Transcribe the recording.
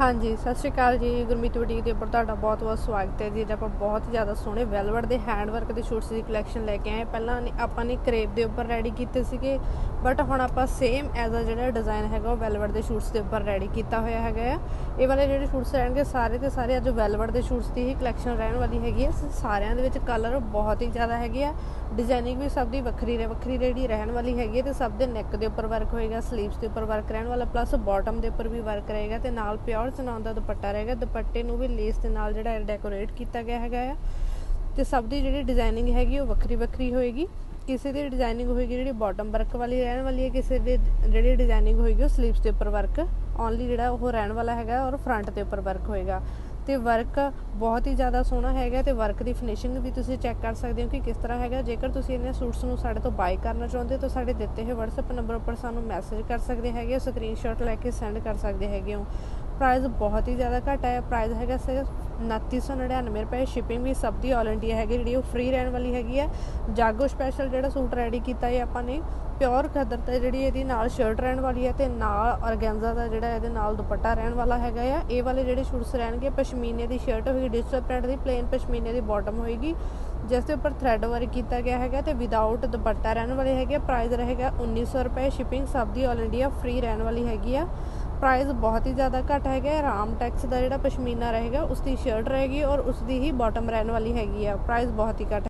ਹਾਂਜੀ, ਸਤਿ ਸ਼੍ਰੀ ਅਕਾਲ ਜੀ। ਗੁਰਮੀਤ ਬੁਟੀਕ ਦੇ ਉੱਪਰ ਤੁਹਾਡਾ ਬਹੁਤ-ਬਹੁਤ ਸਵਾਗਤ ਹੈ। ਜੀ ਅੱਜ ਆਪਾਂ ਬਹੁਤ ਜ਼ਿਆਦਾ ਸੋਹਣੇ ਵੈਲਵਟ ਦੇ ਹੈਂਡ ਵਰਕ ਦੇ ਸ਼ੂਟਸ ਦੀ ਕਲੈਕਸ਼ਨ ਲੈ ਕੇ ਆਏ ਪਹਿਲਾਂ ਆਪਾਂ ਨੇ ਕਰੇਪ ਦੇ ਉੱਪਰ ਰੈਡੀ ਕੀਤੇ ਸੀਗੇ ਬਟ ਹੁਣ ਆਪਾਂ ਸੇਮ ਐਜ਼ ਅ ਜਿਹੜਾ ਡਿਜ਼ਾਈਨ ਹੈਗਾ, ਉਹ ਵੈਲਵਟ ਦੇ ਸ਼ੂਟਸ ਦੇ ਉੱਪਰ ਰੈਡੀ ਕੀਤਾ ਹੋਇਆ ਹੈਗਾ ਆ। ਇਹ ਵਾਲੇ ਜਿਹੜੇ ਸ਼ੂਟਸ ਰਹਿਣਗੇ, ਸਾਰੇ ਤੇ ਸਾਰੇ ਅੱਜ ਵੈਲਵਟ ਦੇ ਸ਼ੂਟਸ ਦੀ ਹੀ ਕਲੈਕਸ਼ਨ ਰਹਿਣ ਵਾਲੀ ਹੈਗੀ ਹੈ ਸਾਰਿਆਂ ਦੇ ਵਿੱਚ ਕਲਰ ਬਹੁਤ ਹੀ ਜ਼ਿਆਦਾ ਹੈਗੇ ਆ। ਡਿਜ਼ਾਈਨਿੰਗ ਵੀ ਸਭ ਦੀ ਵੱਖਰੀ ਰਹਿ, ਵੱਖਰੀ ਜਿਹੜੀ ਰਹਿਣ ਵਾਲੀ ਹੈਗੀ ਹੈ ਤੇ ਸਭ ਦੇ ਨੈਕ ਦੇ ਉੱਪਰ ਵਰਕ ਹੋਏਗਾ ਸਲੀਵਸ ਦੇ ਉੱਪਰ ਵਰਕ ਰਹਿਣ ਵਾਲਾ ਪਲੱਸ ਬਾਟਮ ਦੇ ਉੱਪਰ ਵੀ ਵਰਕ ਰਹੇਗਾ ਤੇ ਨਾਲ ਪਿਓਰ ਚਨਾਉਣ ਦਾ ਦੁਪੱਟਾ ਰਹੇਗਾ? ਦੁਪੱਟੇ ਨੂੰ ਵੀ ਲੇਸ ਦੇ ਨਾਲ ਜਿਹੜਾ ਡੈਕੋਰੇਟ ਕੀਤਾ ਗਿਆ ਹੈਗਾ ਆ। ਤੇ ਸਭ ਦੀ ਜਿਹੜੀ ਡਿਜ਼ਾਈਨਿੰਗ ਹੈਗੀ ਉਹ ਵੱਖਰੀ ਵੱਖਰੀ ਹੋਏਗੀ। ਕਿਸੇ ਦੀ ਡਿਜ਼ਾਈਨਿੰਗ ਹੋਏਗੀ ਜਿਹੜੀ ਬਾਟਮ ਵਰਕ ਵਾਲੀ, ਰਹਿਣ ਵਾਲੀ ਹੈ, ਕਿਸੇ ਦੀ ਜਿਹੜੀ ਡਿਜ਼ਾਈਨਿੰਗ ਹੋਏਗੀ ਉਹ ਸਲੀਵਸ ਦੇ ਉੱਪਰ ਵਰਕ ਓਨਲੀ ਜਿਹੜਾ ਉਹ ਰਹਿਣ ਵਾਲਾ ਹੈਗਾ ਔਰ ਫਰੰਟ ਦੇ ਉੱਪਰ ਵਰਕ ਹੋਏਗਾ। ਤੇ ਵਰਕ ਬਹੁਤ ਹੀ ਜ਼ਿਆਦਾ ਸੋਹਣਾ ਹੈਗਾ ਤੇ ਵਰਕ ਦੀ ਫਿਨਿਸ਼ਿੰਗ ਵੀ ਤੁਸੀਂ ਚੈੱਕ ਕਰ ਸਕਦੇ ਹੋ ਕਿ ਕਿਸ ਤਰ੍ਹਾਂ ਹੈਗਾ। ਜੇਕਰ ਤੁਸੀਂ ਇਹਨਾਂ ਸੂਟਸ ਨੂੰ ਸਾਡੇ ਤੋਂ ਬਾਈ ਕਰਨਾ ਚਾਹੁੰਦੇ ਹੋ ਤਾਂ ਸਾਡੇ ਦਿੱਤੇ ਹੋਏ WhatsApp ਨੰਬਰ ਉੱਪਰ ਸਾਨੂੰ ਮੈਸੇਜ ਕਰ ਸਕਦੇ ਹੈਗੇ ਹੋ ਸਕਰੀਨਸ਼ਾਟ ਲੈ ਕੇ ਸੈਂਡ ਕਰ ਸਕਦੇ ਹੈਗੇ ਹੋ। ਪ੍ਰਾਈਸ ਬਹੁਤ ਹੀ ਜ਼ਿਆਦਾ ਘੱਟ ਹੈ। ਪ੍ਰਾਈਸ ਹੈਗਾ ਸਿਰਫ 2999 ਰੁਪਏ। ਸ਼ਿਪਿੰਗ ਵੀ ਸਭ ਦੀ ਆਲ ਇੰਡੀਆ ਹੈਗੀ, ਜਿਹੜੀ ਉਹ ਫ੍ਰੀ ਰਹਿਣ ਵਾਲੀ ਹੈਗੀ ਹੈ। ਜਾਗੋ ਸਪੈਸ਼ਲ ਜਿਹੜਾ ਸੂਟ ਰੈਡੀ ਕੀਤਾ ਹੈ ਆਪਾਂ ਨੇ ਪਿਓਰ ਖਦਰ ਤੇ ਜਿਹੜੀ ਇਹਦੀ ਨਾਲ ਸ਼ਰਟ ਰਹਿਣ ਵਾਲੀ ਹੈ ਤੇ ਨਾਲ ਔਰਗੈਂਜ਼ਾ ਦਾ ਜਿਹੜਾ ਇਹਦੇ ਨਾਲ ਦੁਪੱਟਾ ਰਹਿਣ ਵਾਲਾ ਹੈਗਾ ਆ। ਇਹ ਵਾਲੇ ਜਿਹੜੇ ਸ਼ੂਟਸ ਰਹਿਣਗੇ, ਪਸ਼ਮੀਨੇ ਦੀ ਸ਼ਰਟ ਹੋਏਗੀ ਡਿਜੀਟਲ ਪ੍ਰਿੰਟ ਦੀ ਪਲੇਨ ਪਸ਼ਮੀਨੇ ਦੀ ਬਾਟਮ ਹੋਏਗੀ। ਜਿਸ ਦੇ ਉੱਪਰ ਥ੍ਰੈਡ ਵਰਕ ਕੀਤਾ ਗਿਆ ਹੈਗਾ ਤੇ ਵਿਦਆਊਟ ਦੁਪੱਟਾ ਰਹਿਣ ਵਾਲੇ ਹੈਗੇ ਪ੍ਰਾਈਸ ਰਹੇਗਾ 1900 ਰੁਪਏ। ਸ਼ਿਪਿੰਗ ਸਭ ਦੀ ਆਲ ਇੰਡੀਆ ਫ੍ਰੀ ਰਹਿਣ ਵਾਲੀ ਹੈਗੀ ਆ। ਪ੍ਰਾਈਸ ਬਹੁਤ ਹੀ ਜ਼ਿਆਦਾ ਘੱਟ ਹੈਗਾ ਰਾਮ ਟੈਕਸ ਦਾ ਜਿਹੜਾ ਪਸ਼ਮੀਨਾ ਰਹੇਗਾ ਉਸ ਦੀ ਸ਼ਰਟ ਰਹੇਗੀ ਔਰ ਉਸ ਦੀ ਹੀ ਬਾਟਮ ਰਹਿਣ ਵਾਲੀ ਹੈਗੀ ਆ। ਪ੍ਰਾਈਸ ਬਹੁਤ ਹੀ ਘੱਟ